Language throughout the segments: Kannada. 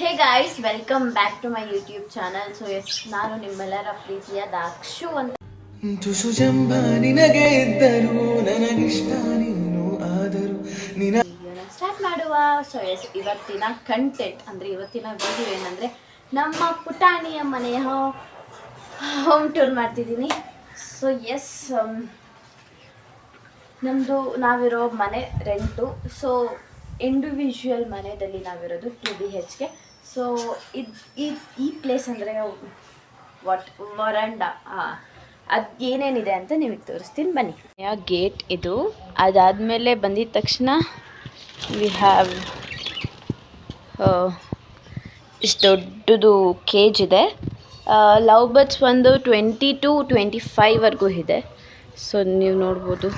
Hey guys welcome back to my YouTube channel so yes ನಾನು ನಿಮ್ಮೆಲ್ಲರ ಪ್ರೀತಿಯ ದಾಕ್ಷು ಅಂತ. ತುಸು ಜಂಬ ನಿನಗೆ ಇದ್ದರು ನನಗಿಷ್ಟ ನೀನು ಆದರು ನಿನ ಸ್ಟಾರ್ಟ್ ಮಾಡುವ. ಸೊ ಎಸ್ ಇವತ್ತಿನ ಕಂಟೆಂಟ್ ಅಂದರೆ ಇವತ್ತಿನ ವಿಡಿಯೋ ಏನಂದರೆ ನಮ್ಮ ಪುಟಾಣಿಯ ಮನೆಯ ಹೋಮ್ ಟೂರ್ ಮಾಡ್ತಿದ್ದೀನಿ. ಸೊ ಎಸ್ ನಮ್ಮದು ನಾವಿರೋ ಮನೆ ರೆಂಟು ಸೊ ಇಂಡಿವಿಜುವಲ್ ಮನೆಯಲ್ಲಿ ನಾವಿರೋದು two B H K so ಇದು ಈ ಪ್ಲೇಸ್ ಅಂದರೆ ವಾಟ್ ವರಂಡ ಅದು ಏನೇನಿದೆ ಅಂತ ನಿಮಗೆ ತೋರಿಸ್ತೀನಿ. ಬನ್ನಿ. ಗೇಟ್ ಇದು. ಅದಾದಮೇಲೆ ಬಂದಿದ ತಕ್ಷಣ ವಿ ಹ್ಯಾವ್ ಇಷ್ಟು ದೊಡ್ಡದು ಕೇಜ್ ಇದೆ. ಲವ್ ಬರ್ಡ್ಸ್ ಒಂದು ಟ್ವೆಂಟಿ ಟು ಟ್ವೆಂಟಿ ಫೈವ್ವರೆಗೂ ಇದೆ. ಸೊ ನೀವು ನೋಡ್ಬೋದು.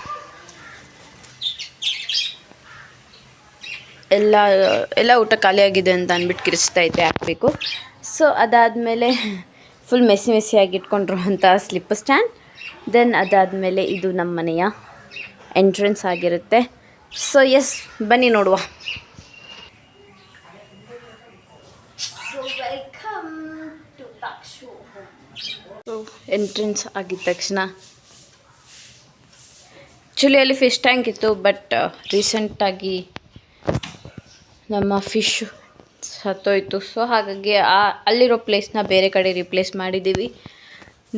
ಎಲ್ಲ ಎಲ್ಲ ಊಟ ಖಾಲಿಯಾಗಿದೆ ಅಂತ ಅಂದ್ಬಿಟ್ಟು ಕಿರಿಸ್ತಾ ಇದ್ದೆ ಹಾಕಬೇಕು. ಸೊ ಅದಾದಮೇಲೆ ಫುಲ್ ಮೆಸಿ ಮೆಸಿಯಾಗಿ ಇಟ್ಕೊಂಡ್ರು ಅಂತ ಸ್ಲಿಪ್ ಸ್ಟ್ಯಾಂಡ್ ದೆನ್ ಅದಾದಮೇಲೆ ಇದು ನಮ್ಮ ಮನೆಯ ಎಂಟ್ರೆನ್ಸ್ ಆಗಿರುತ್ತೆ. ಸೊ ಎಸ್ ಬನ್ನಿ ನೋಡುವ. ಸೊ ಎಂಟ್ರೆನ್ಸ್ ಆಗಿದ ತಕ್ಷಣ ಆ್ಯಕ್ಚುಲಿ ಅಲ್ಲಿ ಫಿಶ್ ಟ್ಯಾಂಕ್ ಇತ್ತು ಬಟ್ ರೀಸೆಂಟಾಗಿ ನಮ್ಮ ಫಿಶ್ ಸತ್ತೋಯಿತು. ಸೊ ಹಾಗಾಗಿ ಆ, ಅಲ್ಲಿರೋ ಪ್ಲೇಸ್ನ ಬೇರೆ ಕಡೆ ರಿಪ್ಲೇಸ್ ಮಾಡಿದ್ದೀವಿ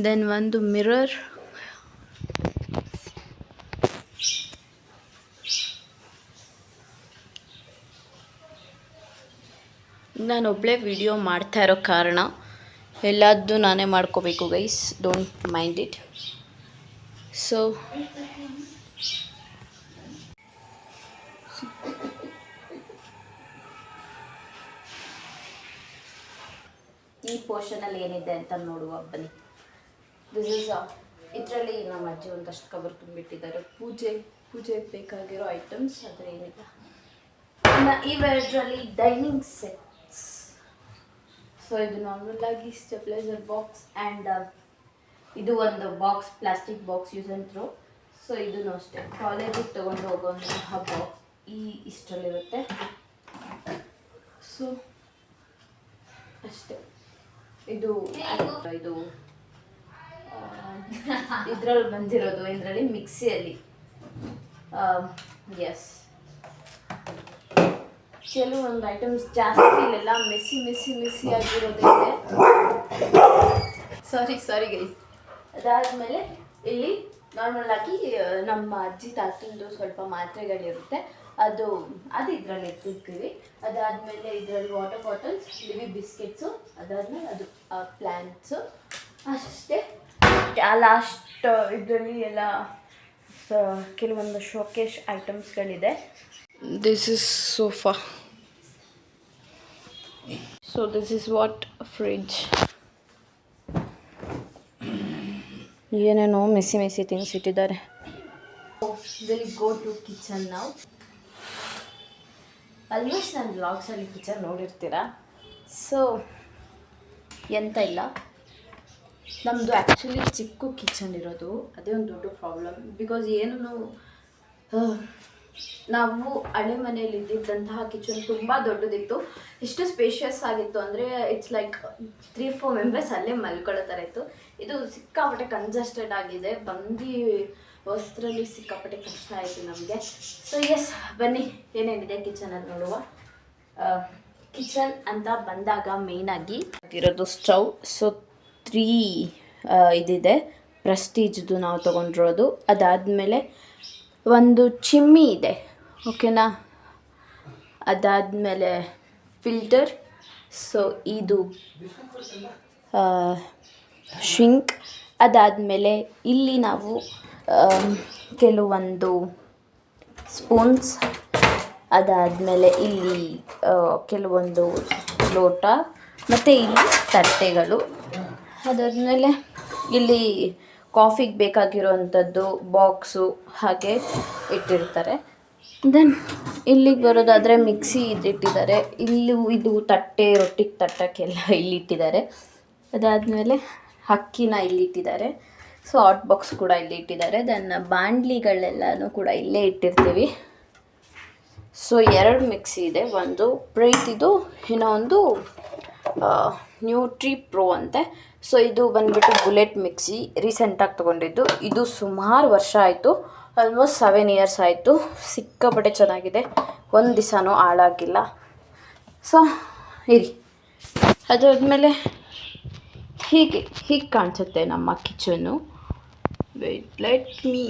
ದೆನ್ ಒಂದು ಮಿರರ್ ನಾನು ಒಬ್ಬಳೇ ವಿಡಿಯೋ ಮಾಡ್ತಾ ಇರೋ ಕಾರಣ ಎಲ್ಲದ್ದು ನಾನೇ ಮಾಡ್ಕೋಬೇಕು guys don't mind it so ಈ ಪೋರ್ಷನಲ್ಲಿ ಏನಿದೆ ಅಂತ ನೋಡುವ, ಬನ್ನಿ. ದಿಸ್ ಇಸ್ ಇದರಲ್ಲಿ ನಮ್ಮ ಅಜ್ಜಿ ಒಂದಷ್ಟು ಕವರ್ ತುಂಬಿಟ್ಟಿದ್ದಾರೆ. ಪೂಜೆ ಪೂಜೆ ಬೇಕಾಗಿರೋ ಐಟಮ್ಸ್ ಆದರೆ ಏನಿಲ್ಲ ಇನ್ನು ಇವೆರಡರಲ್ಲಿ ಡೈನಿಂಗ್ ಸೆಟ್ಸ್ ಸೊ ಇದು ನಾರ್ಮಲ್ ಆಗಿ ಸ್ಟೆಪ್ಲೈಸರ್ ಬಾಕ್ಸ್ ಆ್ಯಂಡ್ ಇದು ಒಂದು box plastic box use and throw so ಇದನ್ನು ಅಷ್ಟೇ. ಕಾಲೇಜಿಗೆ ತೊಗೊಂಡು ಹೋಗುವಂತಹ ಬಾಕ್ಸ್ ಈ ಇಷ್ಟರಲ್ಲಿರುತ್ತೆ. ಸೊ ಅಷ್ಟೇ. ಇದು ಇದು ಇದ್ರಲ್ಲಿ ಬಂದಿರೋದು ಇದರಲ್ಲಿ ಮಿಕ್ಸಿಯಲ್ಲಿ. ಎಸ್ ಕೆಲವೊಂದು ಐಟಮ್ಸ್ ಜಾಸ್ತಿ ಇಲ್ಲೆಲ್ಲ ಮೆಸ್ಸಿ ಮೆಸ್ಸಿ ಮೆಸ್ಸಿ ಆಗಿರೋದಿದೆ ಸಾರಿ ಸಾರಿ ಗೈಸ್ ಅದಾದಮೇಲೆ ಇಲ್ಲಿ ನಾರ್ಮಲ್ ಆಗಿ ನಮ್ಮ ಅಜ್ಜಿ ತಾತಂದು ಸ್ವಲ್ಪ ಮಾತ್ರೆಗಳಿರುತ್ತೆ. ಅದು ಅದು ಇದರಲ್ಲಿ ಇಟ್ಟಿರ್ತೀವಿ. ಅದಾದಮೇಲೆ ಇದರಲ್ಲಿ ವಾಟರ್ ಬಾಟಲ್ಸ್ ಲಿವಿ ಬಿಸ್ಕೆಟ್ಸು ಅದಾದಮೇಲೆ ಅದು ಪ್ಲ್ಯಾಂಟ್ಸು ಅಷ್ಟೇ. ಲಾಸ್ಟ್ ಇದರಲ್ಲಿ ಎಲ್ಲ ಕೆಲವೊಂದು showcase ಐಟಮ್ಸ್ಗಳಿದೆ this is sofa so this is what fridge ಏನೇನೋ ಮೆಸಿ ಮೆಸಿ ತಿನ್ಸಿಟ್ಟಿದ್ದಾರೆ. ಗೋ ಟು ಕಿಚನ್ ನಾವು ಆಲ್ಮೋಸ್ಟ್ ನನ್ನ ಬ್ಲಾಗ್ಸಲ್ಲಿ ಕಿಚನ್ ನೋಡಿರ್ತೀರ? ಸೊ ಎಂತ ಇಲ್ಲ. ನಮ್ಮದು ಆ್ಯಕ್ಚುಲಿ ಚಿಕ್ಕ ಕಿಚನ್ ಇರೋದು. ಅದೇ ಒಂದು ದೊಡ್ಡ ಪ್ರಾಬ್ಲಮ್ ಬಿಕಾಸ್ ಏನು ನಾವು ಹಳೆ ಮನೆಯಲ್ಲಿ ಇದ್ದಿದ್ದಂತಹ ಕಿಚನ್ ತುಂಬ ದೊಡ್ಡದಿತ್ತು. ಎಷ್ಟು ಸ್ಪೇಷಿಯಸ್ ಆಗಿತ್ತು ಅಂದರೆ it's like three four members ಅಲ್ಲೇ ಮಲ್ಕೊಳ್ಳೋ ಥರ ಇತ್ತು. ಇದು ಸಿಕ್ಕಾಪಟ್ಟೆ ಕಂಜಸ್ಟೆಡ್ ಆಗಿದೆ. ಬಂದು ವಸ್ತ್ರಲ್ಲಿ ಸಿಕ್ಕಾಪಟ್ಟೆ ಕಷ್ಟ ಆಯಿತು ನಮಗೆ. ಸೊ ಎಸ್ ಬನ್ನಿ, ಏನೇನಿದೆ ಕಿಚನಲ್ಲಿ ನೋಡುವ. ಕಿಚನ್ ಅಂತ ಬಂದಾಗ ಮೇಯ್ನಾಗಿ ಇರೋದು ಸ್ಟವ್ ಸೊ ತ್ರೀ ಇದಿದೆ. ಪ್ರೆಸ್ಟೀಜ್ದು ನಾವು ತೊಗೊಂಡಿರೋದು. ಅದಾದಮೇಲೆ ಒಂದು ಚಿಮ್ಮಿ ಇದೆ. ಓಕೆನಾ ಅದಾದಮೇಲೆ ಫಿಲ್ಟರ್ ಸೊ ಇದು ಶಿಂಕ್ ಅದಾದಮೇಲೆ ಇಲ್ಲಿ ನಾವು ಕೆಲವೊಂದು ಸ್ಪೂನ್ಸ್. ಅದಾದಮೇಲೆ ಇಲ್ಲಿ ಕೆಲವೊಂದು ಲೋಟ, ಮತ್ತು ಇಲ್ಲಿ ತಟ್ಟೆಗಳು. ಅದಾದಮೇಲೆ ಇಲ್ಲಿ ಕಾಫಿಗೆ ಬೇಕಾಗಿರುವಂಥದ್ದು ಬಾಕ್ಸು ಹಾಗೆ ಇಟ್ಟಿರ್ತಾರೆ. ದೆನ್ ಇಲ್ಲಿಗೆ ಬರೋದಾದರೆ ಮಿಕ್ಸಿ ಇದಿಟ್ಟಿದ್ದಾರೆ ಇಲ್ಲಿ ಇದು ತಟ್ಟೆ, ರೊಟ್ಟಿಗೆ ತಟ್ಟಕ್ಕೆಲ್ಲ ಇಲ್ಲಿ ಇಟ್ಟಿದ್ದಾರೆ. ಅದಾದಮೇಲೆ ಅಕ್ಕಿನ ಇಲ್ಲಿ ಇಟ್ಟಿದ್ದಾರೆ. ಸೊ ಹಾಟ್ ಬಾಕ್ಸ್ ಕೂಡ ಇಲ್ಲಿ ಇಟ್ಟಿದ್ದಾರೆ. ದೆನ್ ಬಾಂಡ್ಲಿಗಳೆಲ್ಲನೂ ಕೂಡ ಇಲ್ಲೇ ಇಟ್ಟಿರ್ತೀವಿ. ಸೊ ಎರಡು ಮಿಕ್ಸಿ ಇದೆ. ಒಂದು ಪ್ರೀತಿದು, ಇನ್ನೊಂದು ನ್ಯೂಟ್ರಿ ಪ್ರೋ ಅಂತೆ. ಸೊ ಇದು ಬಂದ್ಬಿಟ್ಟು ಬುಲೆಟ್ ಮಿಕ್ಸಿ ರೀಸೆಂಟಾಗಿ ತೊಗೊಂಡಿದ್ದು. ಇದು ಸುಮಾರು ವರ್ಷ ಆಯಿತು. ಆಲ್ಮೋಸ್ಟ್ ಸೆವೆನ್ ಇಯರ್ಸ್ ಆಯಿತು. ಸಿಕ್ಕಾಪಟ್ಟೆ ಚೆನ್ನಾಗಿದೆ. ಒಂದು ದಿವಸನೂ ಹಾಳಾಗಿಲ್ಲ. ಸೊ ಇರಿ. ಅದಾದಮೇಲೆ ಹೀಗೆ ಹೀಗೆ ಕಾಣಿಸುತ್ತೆ ನಮ್ಮ ಕಿಚನ್ನು. Weight let me.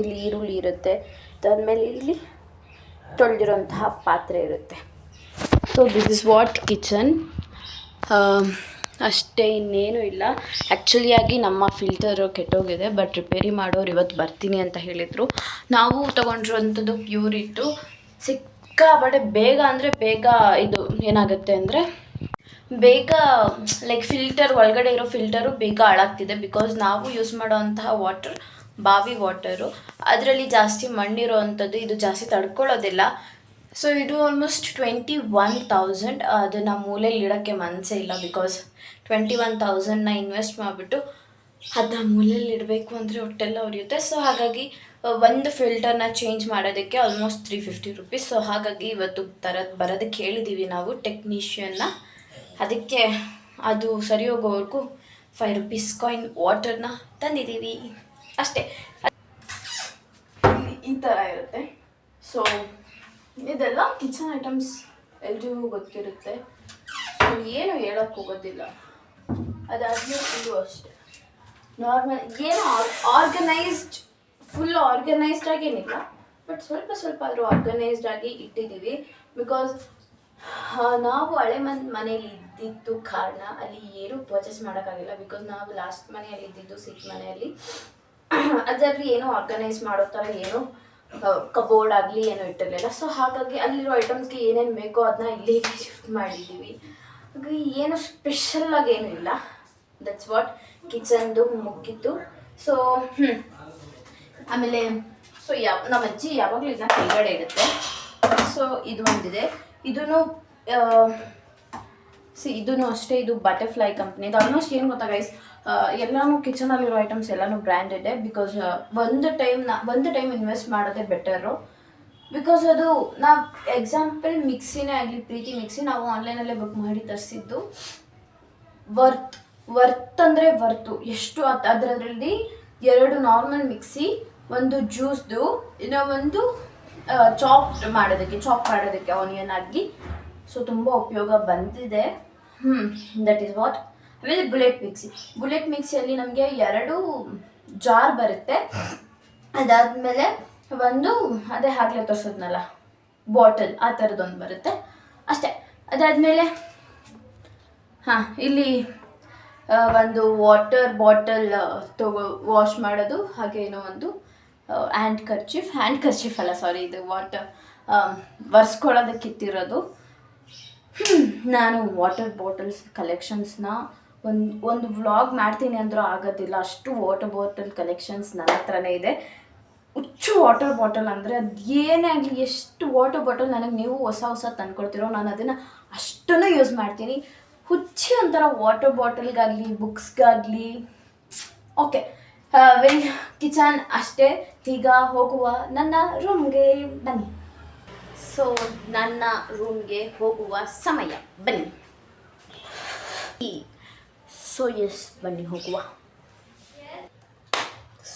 ಇಲ್ಲಿ ಈರುಳ್ಳಿ ಇರುತ್ತೆ. ಅದಾದಮೇಲೆ ಇಲ್ಲಿ ತೊಳೆದಿರೋಂತಹ ಪಾತ್ರೆ ಇರುತ್ತೆ. So this is what kitchen ಅಷ್ಟೇ ಇನ್ನೇನು ಇಲ್ಲ. ಆ್ಯಕ್ಚುಲಿಯಾಗಿ ನಮ್ಮ ಫಿಲ್ಟರು ಕೆಟ್ಟೋಗಿದೆ ಬಟ್ ರಿಪೇರಿ ಮಾಡೋರು ಇವತ್ತು ಬರ್ತೀನಿ ಅಂತ ಹೇಳಿದರು. ನಾವು ತೊಗೊಂಡಿರುವಂಥದ್ದು ಪ್ಯೂರಿಟ್ಟು ಇಟ್ಟು ಸಿಕ್ಕಾಪಟ್ಟೆ ಬೇಗ ಅಂದರೆ ಬೇಗ ಇದು ಏನಾಗುತ್ತೆ ಅಂದರೆ ಬೇಗ ಲೈಕ್ ಫಿಲ್ಟರ್ ಒಳಗಡೆ ಇರೋ ಫಿಲ್ಟರು ಬೇಗ ಹಾಳಾಗ್ತಿದೆ ಬಿಕಾಸ್ ನಾವು ಯೂಸ್ ಮಾಡೋವಂತಹ ವಾಟರ್ ಬಾವಿ ವಾಟರು ಅದರಲ್ಲಿ ಜಾಸ್ತಿ ಮಣ್ಣಿರೋ ಅಂಥದ್ದು ಇದು ಜಾಸ್ತಿ ತಡ್ಕೊಳ್ಳೋದಿಲ್ಲ. ಸೊ ಇದು ಆಲ್ಮೋಸ್ಟ್ ಟ್ವೆಂಟಿ ಒನ್ ತೌಸಂಡ್ ಅದನ್ನು ಮೂಲೆಯಲ್ಲಿ ಇಡೋಕ್ಕೆ ಮನಸ್ಸೇ ಇಲ್ಲ ಬಿಕಾಸ್ ಟ್ವೆಂಟಿ ಒನ್ ತೌಸಂಡ್ನ ಇನ್ವೆಸ್ಟ್ ಮಾಡಿಬಿಟ್ಟು ಅದನ್ನ ಮೂಲೆಯಲ್ಲಿ ಇಡಬೇಕು ಅಂದರೆ ಹೊಟ್ಟೆಲ್ಲ ಉರಿಯುತ್ತೆ. ಸೊ ಹಾಗಾಗಿ ಒಂದು ಫಿಲ್ಟರ್ನ ಚೇಂಜ್ ಮಾಡೋದಕ್ಕೆ almost three fifty rupees so ಹಾಗಾಗಿ ಇವತ್ತು ತರದ್ ಬರೋದಕ್ಕೆ ಹೇಳಿದ್ದೀವಿ ನಾವು ಟೆಕ್ನಿಷಿಯನ್ನ ಅದಕ್ಕೆ ಅದು ಸರಿ ಹೋಗೋವರೆಗೂ ಫೈವ್ ರುಪೀಸ್ ಕಾಯಿನ್ ವಾಟರ್ನ ತಂದಿದ್ದೀವಿ. ಅಷ್ಟೇ. ಈ ಥರ ಇರುತ್ತೆ. ಸೊ ಇದೆಲ್ಲ ಕಿಚನ್ ಐಟಮ್ಸ್ ಎಲ್ರಿಗೂ ಗೊತ್ತಿರುತ್ತೆ. ಏನು ಹೇಳೋಕ್ಕೆ ಹೋಗೋದಿಲ್ಲ ಅದಾದ್ಮೇಲೆ ಇದು ಅಷ್ಟೇ. ನಾರ್ಮಲ್ ಏನು ಆರ್ಗನೈಸ್ಡ್ ಫುಲ್ ಆರ್ಗನೈಸ್ಡ್ ಆಗಿ ಏನಿಲ್ಲ ಬಟ್ ಸ್ವಲ್ಪ ಸ್ವಲ್ಪ ಆದರೂ ಆರ್ಗನೈಸ್ಡ್ ಆಗಿ ಇಟ್ಟಿದ್ದೀವಿ. ಬಿಕಾಸ್ ನಾವು ಹಳೆ ಮನ್, ಮನೇಲಿ ಇದ್ದಿದ್ದು ಕಾರಣ ಅಲ್ಲಿ ಏನು ಪರ್ಚೇಸ್ ಮಾಡೋಕ್ಕಾಗಿಲ್ಲ. ಬಿಕಾಸ್ ನಾವು ಲಾಸ್ಟ್ ಮನೆಯಲ್ಲಿ ಇದ್ದಿದ್ದು ಸಿಕ್ಕ ಮನೆಯಲ್ಲಿ. ಅದರಲ್ಲಿ ಏನೂ ಆರ್ಗನೈಸ್ ಮಾಡೋ ಥರ ಏನು ಕಬೋರ್ಡ್ ಆಗಲಿ ಏನೂ ಇಟ್ಟಿರಲಿಲ್ಲ. ಸೊ ಹಾಗಾಗಿ ಅಲ್ಲಿರೋ ಐಟಮ್ಸ್ಗೆ ಏನೇನು ಬೇಕೋ ಅದನ್ನ ಇಲ್ಲಿ ಶಿಫ್ಟ್ ಮಾಡಿದ್ದೀವಿ. ಹಾಗಾಗಿ ಏನು ಸ್ಪೆಷಲ್ ಆಗಿ ಏನೂ ಇಲ್ಲ. ದಟ್ಸ್ ವಾಟ್ ಕಿಚನ್ದು ಮುಗ್ಗಿತ್ತು ಸೊ ಆಮೇಲೆ ಸೊ ಯಾವ, ನಮ್ಮ ಅಜ್ಜಿ ಯಾವಾಗಲೂ ಇದನ್ನ ಕೈಗಡೆ ಇಡುತ್ತೆ. ಸೊ ಇದು ಒಂದಿದೆ. ಇದೂ ಸಿ ಇದೂ ಅಷ್ಟೇ, ಇದು ಬಟರ್ಫ್ಲೈ ಕಂಪ್ನಿದು ಆಲ್ಮೋಸ್ಟ್ ಏನು ಗೊತ್ತಾ ಗೈಸ್ ಎಲ್ಲಾನು ಕಿಚನಲ್ಲಿರೋ ಐಟಮ್ಸ್ ಎಲ್ಲಾನು ಬ್ರ್ಯಾಂಡೆಡೆ ಬಿಕಾಸ್ ಒಂದು ಟೈಮ್ ನಾ, ಒಂದು ಟೈಮ್ ಇನ್ವೆಸ್ಟ್ ಮಾಡೋದೇ ಬೆಟರು ಬಿಕಾಸ್ ಅದು ನಾ ಎಕ್ಸಾಂಪಲ್ ಮಿಕ್ಸಿನೇ ಆಗಲಿ, ಪ್ರೀತಿ ಮಿಕ್ಸಿ ನಾವು ಆನ್ಲೈನಲ್ಲೇ ಬುಕ್ ಮಾಡಿ ತರಿಸಿದ್ದು ವರ್ತ್ ವರ್ತ್ ಅಂದರೆ ವರ್ತು ಎಷ್ಟು ಅದ್ ಅದರಲ್ಲಿ ಎರಡು ನಾರ್ಮಲ್ ಮಿಕ್ಸಿ ಒಂದು ಜ್ಯೂಸ್ದು ಇನ್ನೂ ಒಂದು ಚಾಪ್ ಮಾಡೋದಕ್ಕೆ ಚಾಪ್ ಮಾಡೋದಕ್ಕೆ ಆನಿಯನ್ ಆಗಿ ಸೊ ತುಂಬ ಉಪಯೋಗ ಬಂದಿದೆ. ಹ್ಞೂ ದಟ್ ಈಸ್ ವಾಟ್ ಆಮೇಲೆ ಬುಲೆಟ್ ಮಿಕ್ಸಿ ಬುಲೆಟ್ ಮಿಕ್ಸಿಯಲ್ಲಿ ನಮಗೆ ಎರಡು ಜಾರ್ ಬರುತ್ತೆ. ಅದಾದಮೇಲೆ ಒಂದು, ಅದೇ ಹಾಗಲೇ ತೋರಿಸೋದ್ನಲ್ಲ ಬಾಟಲ್ ಆ ಥರದ್ದೊಂದು ಬರುತ್ತೆ. ಅಷ್ಟೇ. ಅದಾದಮೇಲೆ, ಹಾಂ, ಇಲ್ಲಿ ಒಂದು ವಾಟರ್ ಬಾಟಲ್ ತಗೋ ವಾಶ್ ಮಾಡೋದು, ಹಾಗೆ ಏನೋ ಒಂದು ಹ್ಯಾಂಡ್ ಕರ್ಚಿಫ್ ಹ್ಯಾಂಡ್ ಕರ್ಚಿಫ್ ಅಲ್ಲ ಸಾರಿ ಇದು ವಾಟ್ ಒರೆಸ್ಕೊಳ್ಳೋದಕ್ಕೆ ಇಟ್ಟಿರೋದು ನಾನು ವಾಟರ್ ಬಾಟಲ್ಸ್ ಕಲೆಕ್ಷನ್ಸ್ನ ಒಂದು ಒಂದು ವ್ಲಾಗ್ ಮಾಡ್ತೀನಿ ಅಂದರೂ ಆಗೋದಿಲ್ಲ. ಅಷ್ಟು ವಾಟರ್ ಬಾಟಲ್ ಕಲೆಕ್ಷನ್ಸ್ ನನ್ನ ಹತ್ರನೇ ಇದೆ. ಹುಚ್ಚು ವಾಟರ್ ಬಾಟಲ್ ಅಂದರೆ ಅದು ಏನೇ ಆಗಲಿ, ಎಷ್ಟು ವಾಟರ್ ಬಾಟಲ್ ನನಗೆ ನೀವು ಹೊಸ ಹೊಸ ತಂದ್ಕೊಡ್ತಿರೋ, ನಾನು ಅದನ್ನು ಅಷ್ಟನ್ನು ಯೂಸ್ ಮಾಡ್ತೀನಿ. ಹುಚ್ಚಿ ಒಂಥರ ವಾಟರ್ ಬಾಟಲ್ಗಾಗಲಿ ಬುಕ್ಸ್ಗಾಗಲಿ ಓಕೆ ವೆಲ್ ಕಿಚನ್ ಅಷ್ಟೇ. ಈಗ ಹೋಗುವ ನನ್ನ ರೂಮ್ಗೆ ಬನ್ನಿ. ಸೊ ನನ್ನ ರೂಮ್ಗೆ ಹೋಗುವ ಸಮಯ ಬನ್ನಿ. ಸೊ ಎಸ್ ಬನ್ನಿ ಹೋಗುವ.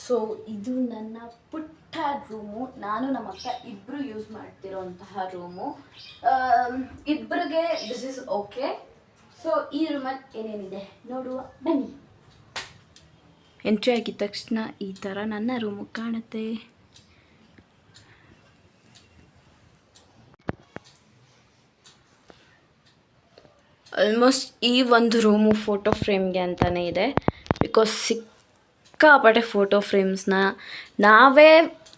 ಸೊ ಇದು ನನ್ನ ಪುಟ್ಟ ರೂಮು ನಾನು ನಮ್ಮ ಅಕ್ಕ ಇಬ್ಬರು ಯೂಸ್ ಮಾಡ್ತಿರೋಂತಹ ರೂಮು ಇಬ್ಬರಿಗೆ ದಿಸ್ ಇಸ್ ಓಕೆ ಸೊ ಈ ರೂಮಲ್ಲಿ ಏನೇನಿದೆ? ನೋಡುವ. ಬನ್ನಿ. ಎಂಟ್ರಿ ಆಗಿದ ತಕ್ಷಣ ಈ ಥರ ನನ್ನ ರೂಮು ಕಾಣುತ್ತೆ. ಆಲ್ಮೋಸ್ಟ್ ಈ ಒಂದು ರೂಮು ಫೋಟೋ ಫ್ರೇಮ್ಗೆ ಅಂತಲೇ ಇದೆ. ಬಿಕಾಸ್ ಸಿಕ್ಕಾಪಟ್ಟೆ ಫೋಟೋ ಫ್ರೇಮ್ಸ್ನ ನಾವೇ,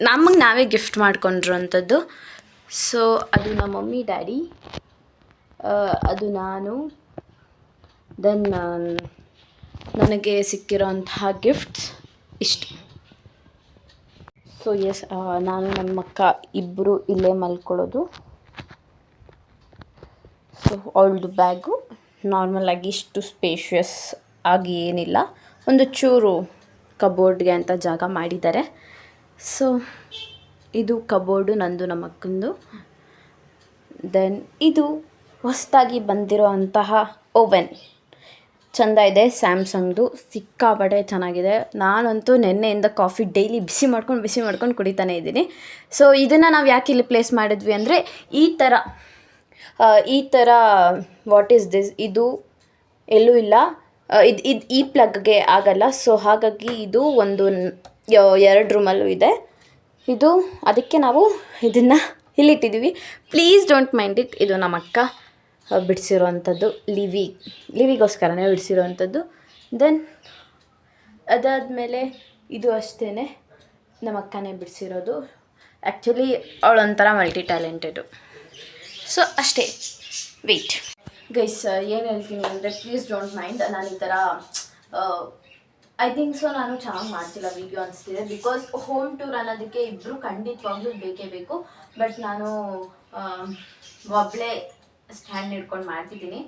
ನಮಗೆ ನಾವೇ ಗಿಫ್ಟ್ ಮಾಡ್ಕೊಂಡಿರೋಂಥದ್ದು ಸೊ ಅದು ನಮ್ಮ ಮಮ್ಮಿ, ಡ್ಯಾಡಿ ಅದು ನಾನು ದೆನ್ ನನಗೆ ಸಿಕ್ಕಿರೋಂತಹ ಗಿಫ್ಟ್ಸ್ ಇಷ್ಟು. ಸೊ ಎಸ್ ನಾನು ನಮ್ಮ ಅಕ್ಕ ಇಬ್ಬರು ಇಲ್ಲೇ ಮಲ್ಕೊಳ್ಳೋದು. ಸೊ ಅವಳದು ಬ್ಯಾಗು ನಾರ್ಮಲ್ ಆಗಿ ಇಷ್ಟು ಸ್ಪೇಷಿಯಸ್ ಆಗಿ ಏನಿಲ್ಲ. ಒಂದು ಚೂರು ಕಬೋರ್ಡ್ಗೆ ಅಂತ ಜಾಗ ಮಾಡಿದ್ದಾರೆ. ಸೊ ಇದು ಕಬೋರ್ಡು ನಂದು, ನಮ್ಮ ಅಕ್ಕಂದು. ದೆನ್ ಇದು ಹೊಸದಾಗಿ ಬಂದಿರೋ ಅಂತಹ ಓವೆನ್ ಚೆಂದ ಇದೆ ಸ್ಯಾಮ್ಸಂಗ್ದು. ಸಿಕ್ಕಾಪಟ್ಟೆ ಚೆನ್ನಾಗಿದೆ. ನಾನಂತೂ ನಿನ್ನೆಯಿಂದ ಕಾಫಿ ಡೈಲಿ ಬಿಸಿ ಮಾಡ್ಕೊಂಡು ಬಿಸಿ ಮಾಡ್ಕೊಂಡು ಕುಡಿತಾನೆ ಇದ್ದೀನಿ. ಸೊ ಇದನ್ನು ನಾವು ಯಾಕೆ ಇಲ್ಲಿ ಪ್ಲೇಸ್ ಮಾಡಿದ್ವಿ ಅಂದರೆ, ಈ ಥರ ಈ ಥರ ವಾಟ್ ಈಸ್ ದಿಸ್ ಇದು ಎಲ್ಲೂ ಇಲ್ಲ. ಇದು ಇದು, ಈ ಪ್ಲಗ್ಗೆ ಆಗಲ್ಲ. ಸೊ ಹಾಗಾಗಿ ಇದು ಒಂದು ಎರಡು ರೂಮಲ್ಲೂ ಇದೆ. ಇದು, ಅದಕ್ಕೆ ನಾವು ಇದನ್ನು ಇಲ್ಲಿಟ್ಟಿದ್ದೀವಿ ಪ್ಲೀಸ್ ಡೋಂಟ್ ಮೈಂಡ್ ಇಟ್ ಇದು ನಮ್ಮ ಅಕ್ಕ ಬಿಡಿಸಿರೋವಂಥದ್ದು ಲಿವಿ, ಲಿವಿಗೋಸ್ಕರನೇ ಬಿಡಿಸಿರುವಂಥದ್ದು. ದೆನ್ ಅದಾದಮೇಲೆ ಇದು ಅಷ್ಟೇ ನಮ್ಮ ಅಕ್ಕನೇ ಬಿಡಿಸಿರೋದು. ಆ್ಯಕ್ಚುಲಿ ಅವಳೊಂಥರ ಮಲ್ಟಿ ಟ್ಯಾಲೆಂಟೆಡು ಸೊ ಅಷ್ಟೇ. ವೆಯ್ಟ್ ಗೈಸ್ ಏನು ಹೇಳ್ತೀನಿ ಅಂದರೆ ಪ್ಲೀಸ್ ಡೋಂಟ್ ಮೈಂಡ್ ನಾನು ಈ ಥರ ಐ ಥಿಂಕ್ ಸೊ ನಾನು ಚೆನ್ನಾಗಿ ಮಾಡ್ತಿಲ್ಲ ವೀಡಿಯೋ ಅನಿಸ್ತಿದೆ. ಬಿಕಾಸ್ ಹೋಮ್ ಟೂರ್ ಅನ್ನೋದಕ್ಕೆ ಇಬ್ಬರು ಖಂಡಿತವಾಗ್ಲೂ ಬೇಕೇ ಬೇಕು. ಬಟ್ ನಾನು ಒಬ್ಬಳೇ ಸ್ಟ್ಯಾಂಡ್ ಹಿಡ್ಕೊಂಡು ಮಾಡ್ತಿದ್ದೀನಿ.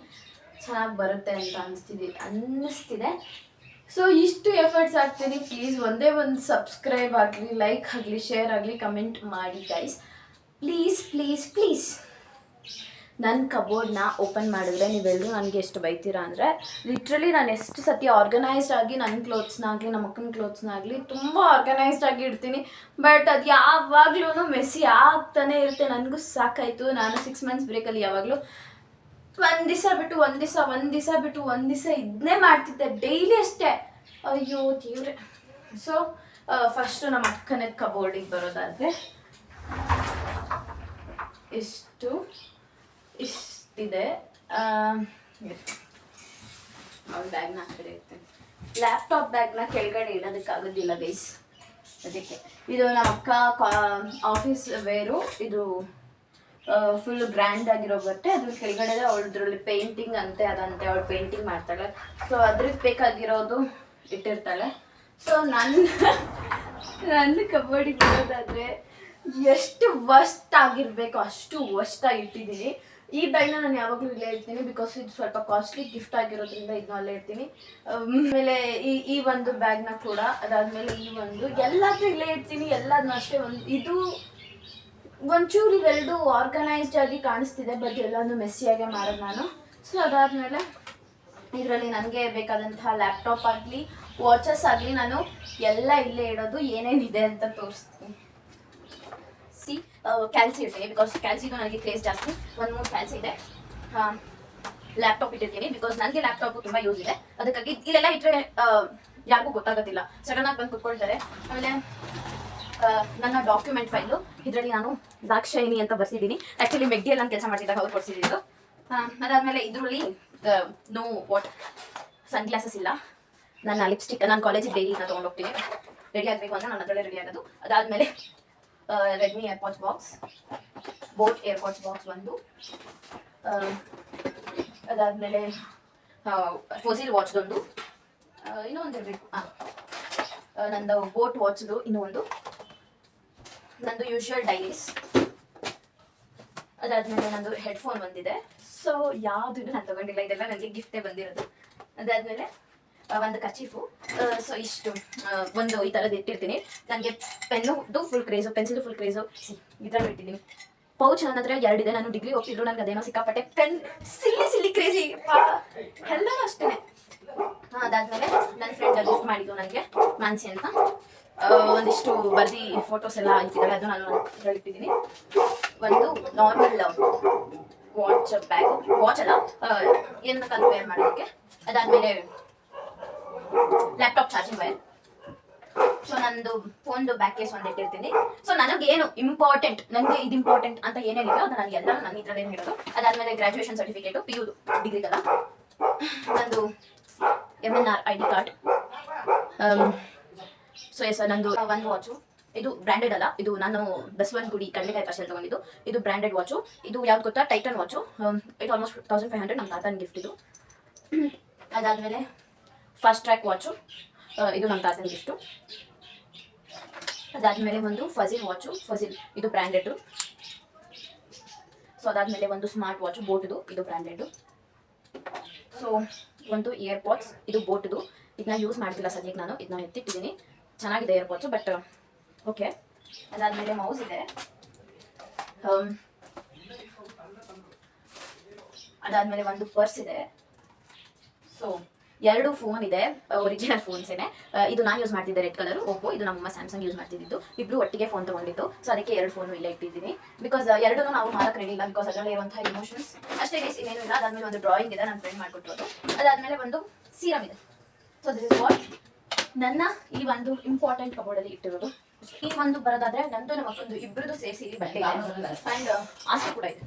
ಚೆನ್ನಾಗಿ ಬರುತ್ತೆ ಅಂತ ಅನಿಸ್ತಿದೆ, ಅನ್ನಿಸ್ತಿದೆ. ಸೊ ಇಷ್ಟು ಎಫರ್ಟ್ಸ್ ಹಾಕ್ತೀನಿ. ಪ್ಲೀಸ್ ಒಂದೇ ಒಂದು ಸಬ್ಸ್ಕ್ರೈಬ್ ಆಗಲಿ ಲೈಕ್ ಆಗಲಿ ಶೇರ್ ಆಗಲಿ ಕಮೆಂಟ್ ಮಾಡಿ ಗೈಸ್ ಪ್ಲೀಸ್ ಪ್ಲೀಸ್ ಪ್ಲೀಸ್ ನನ್ನ ಕಬೋರ್ಡ್ನ ಓಪನ್ ಮಾಡಿದ್ರೆ ನೀವೆಲ್ಲರೂ ನನಗೆ ಎಷ್ಟು ಬೈತೀರಾ ಅಂದರೆ ಲಿಟ್ರಲಿ ನಾನು ಎಷ್ಟು ಸತಿ ಆರ್ಗನೈಸ್ಡ್ ಆಗಿ ನನ್ನ ಕ್ಲೋತ್ಸ್ನಾಗಲಿ ನಮ್ಮ ಅಕ್ಕನ ಕ್ಲೋತ್ಸ್ನಾಗಲಿ ತುಂಬ ಆರ್ಗನೈಸ್ಡ್ ಆಗಿ ಇಡ್ತೀನಿ. ಬಟ್ ಅದು ಯಾವಾಗ್ಲೂ ಮೆಸ್ಸಿ ಆಗ್ತಾನೆ ಇರುತ್ತೆ. ನನಗೂ ಸಾಕಾಯಿತು. ನಾನು ಸಿಕ್ಸ್ ಮಂತ್ಸ್ ಬ್ರೇಕಲ್ಲಿ ಯಾವಾಗಲೂ ಒಂದು ದಿವಸ ಬಿಟ್ಟು, ಒಂದು ದಿವಸ ಒಂದು ದಿವಸ ಬಿಟ್ಟು, ಒಂದು ದಿವಸ ಇದನ್ನೇ ಮಾಡ್ತಿದ್ದೆ. ಡೈಲಿ ಅಷ್ಟೇ. ಅಯ್ಯೋ ದೇವ್ರೆ. ಸೊ ಫಸ್ಟು ನಮ್ಮ ಅಕ್ಕನ ಕಬೋರ್ಡಿಗೆ ಬರೋದಾದರೆ ಇಷ್ಟು ಇಷ್ಟಿದೆ. ಅವ್ಳ ಬ್ಯಾಗ್ನ ಆ ಕಡೆ ಇರ್ತೇನೆ ಲ್ಯಾಪ್ಟಾಪ್ ಬ್ಯಾಗ್ನ ಕೆಳಗಡೆ ಇಡೋದಕ್ಕಾಗೋದಿಲ್ಲ ಗೈಸ್ ಅದಕ್ಕೆ. ಇದು ನಮ್ಮ ಅಕ್ಕ ಆಫೀಸ್ ವೇರು ಇದು ಫುಲ್ ಗ್ರ್ಯಾಂಡ್ ಆಗಿರೋ ಬಟ್ಟೆ. ಅದ್ರ ಕೆಳಗಡೆ ಅವಳದ್ರಲ್ಲಿ ಪೇಂಟಿಂಗ್ ಅಂತೆ, ಅದಂತೆ ಅವಳು ಪೇಂಟಿಂಗ್ ಮಾಡ್ತಾಳೆ. ಸೊ ಅದ್ರಿಗೆ ಬೇಕಾಗಿರೋದು ಇಟ್ಟಿರ್ತಾಳೆ. ಸೊ ನನ್ನ ನನ್ನ ಕಬಡ್ಡಿ ಬರೋದಾದ್ರೆ ಎಷ್ಟು ವಸ್ಟ್ ಆಗಿರ್ಬೇಕು, ಅಷ್ಟು ವಸ್ಟ್ ಇಟ್ಟಿದ್ದೀನಿ ಈ ಬ್ಯಾಗ್ನ ನಾನು ಯಾವಾಗಲೂ ಇಲ್ಲೇ ಇರ್ತೀನಿ ಬಿಕಾಸ್ ಇದು ಸ್ವಲ್ಪ ಕಾಸ್ಟ್ಲಿ ಗಿಫ್ಟ್ ಆಗಿರೋದ್ರಿಂದ ಇದನ್ನ ಅಲ್ಲೇ ಇರ್ತೀನಿ. ಆಮೇಲೆ ಈ ಈ ಒಂದು ಬ್ಯಾಗ್ನ ಕೂಡ, ಅದಾದ್ಮೇಲೆ ಈ ಒಂದು ಎಲ್ಲಾದ್ರೂ ಇಲ್ಲೇ ಇರ್ತೀನಿ. ಎಲ್ಲದನ್ನೂ ಅಷ್ಟೇ ಒಂದು, ಇದು ಒಂಚೂರು ಇವೆರಡು ಆರ್ಗನೈಸ್ಡ್ ಆಗಿ ಕಾಣಿಸ್ತಿದೆ ಬಟ್ ಎಲ್ಲಾನು ಮೆಸ್ಸಿಯಾಗೆ ಮಾಡೋದು ನಾನು. ಸೊ ಅದಾದಮೇಲೆ ಇದರಲ್ಲಿ ನನಗೆ ಬೇಕಾದಂತಹ ಲ್ಯಾಪ್ಟಾಪ್ ಆಗಲಿ ವಾಚಸ್ ಆಗಲಿ ನಾನು ಎಲ್ಲ ಇಲ್ಲೇ ಇಡೋದು ಏನೇನಿದೆ ಅಂತ ತೋರಿಸ್ತೀನಿ. ಕ್ಯಾಲ್ಸಿ ಇರ್ತೀನಿ ಬಿಕಾಸ್ ಕ್ಯಾಲ್ಸಿದು ನನಗೆ ಕ್ರೇಜ್ ಜಾಸ್ತಿ. ಒಂದು ಮೂರು ಕ್ಯಾಲ್ಸಿ ಇದೆ. ಲ್ಯಾಪ್ಟಾಪ್ ಇಟ್ಟಿರ್ತೀನಿ. ಬಿಕಾಸ್ ನನಗೆ ಲ್ಯಾಪ್ಟಾಪ್ ತುಂಬ ಯೂಸ್ ಇದೆ. ಅದಕ್ಕಾಗಿ ಇಲ್ಲೆಲ್ಲ ಇಟ್ಟರೆ ಯಾರಿಗೂ ಗೊತ್ತಾಗೋದಿಲ್ಲ. ಸಡನ್ ಆಗಿ ಬಂದು ಕುತ್ಕೊಳ್ತಾರೆ. ಆಮೇಲೆ ನನ್ನ ಡಾಕ್ಯುಮೆಂಟ್ ಫೈಲು ಇದರಲ್ಲಿ ನಾನು ದಾಕ್ಷಾಯಿನಿ ಅಂತ ಬರ್ಸಿದ್ದೀನಿ. ಆ್ಯಕ್ಚುಲಿ ಮೆಗ್ಡಿಯಲ್ಲಿ ನಾನು ಕೆಲಸ ಮಾಡ್ತಿದ್ದಾಗ ಅವ್ರು ಕೊಡಿಸಿದ್ದು ಅದಾದಮೇಲೆ ಇದರಲ್ಲಿ ನೋ ವಾಟ್ ಸನ್ ಗ್ಲಾಸಸ್ ಇಲ್ಲ. ನನ್ನ ಲಿಪ್ಸ್ಟಿಕ್ ನಾನು ಕಾಲೇಜಿಗೆ ಡೈಲಿ ನಾನು ತೊಗೊಂಡೋಗ್ತೀನಿ. ರೆಡಿ ಆಗಬೇಕು ಅಂದರೆ ನಾನು ಅದರಲ್ಲೇ ರೆಡಿ ಆಗೋದು. ಅದಾದಮೇಲೆ Redmi airpods box Boat airpods box ಒಂದು. ಅದಾದಮೇಲೆ ಫೋಸಿಲ್ ವಾಚ್ದೊಂದು ಇನ್ನೂ ಒಂದು. ಇರಬೇಕು. ನಂದು ಬೋಟ್ ವಾಚ್ದು ಇನ್ನೊಂದು. ನಂದು ಯೂಶುವಲ್ ಡೈರೀಸ್ ಅದಾದ್ಮೇಲೆ ನಂದು ಹೆಡ್ಫೋನ್ ಬಂದಿದೆ. ಸೊ ಯಾವುದು ನಾನು ತಗೊಂಡಿಲ್ಲ. ಇದೆಲ್ಲ ನನಗೆ ಗಿಫ್ಟೇ ಬಂದಿರೋದು. ಅದಾದ್ಮೇಲೆ ಒಂದು ಕಚೀಫು ಸೊ ಇಷ್ಟು ಒಂದು ಈ ಥರದ್ದು ಇಟ್ಟಿರ್ತೀನಿ. ನನಗೆ pen full craze pencil full craze ಇದ್ರಲ್ಲಿ ಇಟ್ಟಿದ್ದೀನಿ. ಪೌಚ್ ನನ್ನ ಹತ್ರ ಎರಡಿದೆ ನಾನು ಡಿಗ್ರಿ ಹೋಗ್ತಿದ್ರು ನನಗೆ ಅದೇನೋ ಸಿಕ್ಕಾಪಟ್ಟೆ ಪೆನ್ ಸಿಲ್ಲಿ ಸಿಲ್ಲಿ ಕ್ರೇಜಿ ಎಲ್ಲನೂ ಅಷ್ಟೇ ಹಾಂ, ಅದಾದ್ಮೇಲೆ ನನ್ನ ಫ್ರೆಂಡ್ ಗಿಫ್ಟ್ ಮಾಡಿದ್ದು ನನಗೆ ಮಾನ್ಸಿ ಅಂತ. ಒಂದಿಷ್ಟು ಬರ್ದಿ ಫೋಟೋಸ್ ಎಲ್ಲ ಹಾಕಿದ್ದಾರೆ ಅದು ನಾನು ಇಟ್ಟಿದ್ದೀನಿ. ಒಂದು ನಾರ್ಮಲ್ ವಾಚ್ ಬ್ಯಾಗ್ ವಾಚ್ ಅಲ್ಲ ಏನನ್ನ ಕನ್ವೇರ್ ಮಾಡೋದಕ್ಕೆ? ಅದಾದ್ಮೇಲೆ ಲ್ಯಾಪ್ಟಾಪ್ ಚಾರ್ಜಿಂಗ್ ವೈರ್ ಸೊ ನಂದು ಫೋನ್ದು ಬ್ಯಾಕ್ ಕೇಸ್ ಒಂದು ಇಟ್ಟಿರ್ತೀನಿ ಸೊ ನನಗೆ ಏನು ಇಂಪಾರ್ಟೆಂಟ್ ನನಗೆ ಇದು ಇಂಪಾರ್ಟೆಂಟ್ ಅಂತ ಏನೇನಿದೆ ಅದು ನನಗೆ ಎಲ್ಲ ನನ್ನ ಇದ್ರಲ್ಲಿ ಏನು ಇರೋದು ಅದಾದ್ಮೇಲೆ graduation certificate P U degree ಕಲ ನಂದು M N R I D card so yes ನಂದು ಒಂದು ವಾಚು ಇದು ಬ್ರ್ಯಾಂಡೆಡ್ ಅಲ್ಲ. ಇದು ನಾನು ಬಸವನ್ ಗುಡಿ ಕಡಲೆಕಾಯಿ ಪಾರ್ಸೆಲ್ ತಗೊಂಡಿದ್ದು. ಇದು ಬ್ರ್ಯಾಂಡೆಡ್ ವಾಚು ಇದು ಯಾವ್ದು ಗೊತ್ತಾ? ಟೈಟನ್ ವಾಚು ಇದು ಆಲ್ಮೋಸ್ಟ್ ತೌಸಂಡ್ ಫೈವ್ ಹಂಡ್ರೆಡ್ ನಮ್ಮ ತಾತನ ಗಿಫ್ಟ್ ಇದು. ಅದಾದಮೇಲೆ ಫಾಸ್ಟ್ ಟ್ರ್ಯಾಕ್ ವಾಚು ಇದು ನಮ್ಮ ತಾತನ ಗಿಫ್ಟು ಅದಾದಮೇಲೆ ಒಂದು ಫಜಿಲ್ ವಾಚು ಫಜಿಲ್ ಇದು ಬ್ರ್ಯಾಂಡೆಡ್ ಸೊ ಅದಾದಮೇಲೆ ಒಂದು ಸ್ಮಾರ್ಟ್ ವಾಚು ಬೋಟ್ದು ಇದು ಬ್ರ್ಯಾಂಡೆಡ್ ಸೊ ಒಂದು ಇಯರ್ಪಾಡ್ಸ್ ಇದು ಬೋಟ್ದು ಇದನ್ನ ಯೂಸ್ ಮಾಡ್ತಿಲ್ಲ ಸದ್ಯಕ್ಕೆ ನಾನು. ಇದನ್ನ ಎತ್ತಿಟ್ಟಿದ್ದೀನಿ. ಚೆನ್ನಾಗಿದೆ ಇಯರ್ಪಾಡ್ಸು ಬಟ್ ಓಕೆ ಅದಾದಮೇಲೆ ಮೌಸ್ ಇದೆ. ಅದಾದಮೇಲೆ ಒಂದು ಪರ್ಸ್ ಇದೆ. ಸೊ ಎರಡು ಫೋನ್ ಇದೆ ಒರಿಜಿನಲ್ ಫೋನ್ಸೇನೆ ಇದು ನಾನು ಯೂಸ್ ಮಾಡ್ತಿದ್ದೆ ರೆಡ್ ಕಲರ್ ಓಪೋ ಇದು ನಮ್ಮ ಸ್ಯಾಮ್ಸಂಗ್ ಯೂಸ್ ಮಾಡ್ತಿದ್ದು ಇಬ್ರು ಒಟ್ಟಿಗೆ ಫೋನ್ ತಗೊಂಡಿದ್ದು. ಸೊ ಅದಕ್ಕೆ ಎರಡು ಫೋನ್ ಇಲ್ಲೇ ಇಟ್ಟಿದ್ದೀನಿ. ಬಿಕಾಸ್ ಎರಡೂ ನಾವು ಮಾಡಕ್ ರೆಡಿ ಇಲ್ಲ ಬಿಕಾಸ್ ಅದರಲ್ಲಿ ಇರುವಂತಹ ಇಮೋಷನ್ಸ್ ಅಷ್ಟೇ ಇನ್ನೇನು ಇಲ್ಲ. ಅದಾದ್ಮೇಲೆ ಒಂದು ಡ್ರಾಯಿಂಗ್ ಇದೆ ನನ್ನ ಫ್ರೆಂಡ್ ಮಾಡ್ಕೊಟ್ಟಿರೋದು ಅದಾದ್ಮೇಲೆ ಒಂದು ಸೀರಮ್ ಇದೆ. ಸೊ ದಿಸ್ ಇಸ್ ವಾಟ್ ನನ್ನ ಈ ಒಂದು ಇಂಪಾರ್ಟೆಂಟ್ ಕಬೋರ್ಡಲ್ಲಿ ಇಟ್ಟಿರೋದು. ಈ ಒಂದು ಬರೋದಾದ್ರೆ ನಂದು ನಮ್ಮ ಮಕ್ಕಳದು ಇಬ್ಬರದು ಸೇರಿಸಿ ಬಟ್ಟೆ ಅಂಡ್ ಆಸ್ತಿ ಕೂಡ ಇದೆ.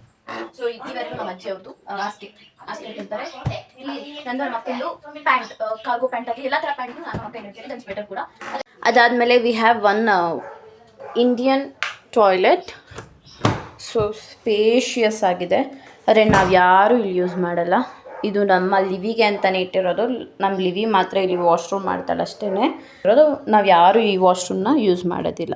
ಸೊ ಇವೆರಡು ನಮ್ಮ ಅಜ್ಜಿ ಅವ್ರದ್ದು ಆಸ್ತಿ ಆಸ್ತಿ ಇಟ್ಟಿರ್ತಾರೆ ಇಲ್ಲಿ ನಂದರ ಮಕ್ಕಳು ಪ್ಯಾಂಟ್ ಕಾರ್ಗೋ ಪ್ಯಾಂಟ್ ಆಗಲಿ, ಎಲ್ಲ ತರ ಪ್ಯಾಂಟ್ ನಾನು ಮಕ್ಕಳು ಇರ್ತೀನಿ ದನ್ ಸ್ವೆಟರ್ ಕೂಡ. ಅದಾದ್ಮೇಲೆ we have one Indian toilet so spacious ಆಗಿದೆ. ಆದರೆ ನಾವು ಯಾರೂ ಇಲ್ಲಿ ಯೂಸ್ ಮಾಡಲ್ಲ. ಇದು ನಮ್ಮ ಲಿವಿಗೆ ಅಂತಲೇ ಇಟ್ಟಿರೋದು. ನಮ್ಮ ಲಿವಿ ಮಾತ್ರ ಇಲ್ಲಿ ವಾಶ್ರೂಮ್ ಮಾಡ್ತಾಳೆ ಅಷ್ಟೇ ಇರೋದು ನಾವು ಯಾರೂ ಈ ವಾಶ್ರೂಮ್ನ ಯೂಸ್ ಮಾಡೋದಿಲ್ಲ.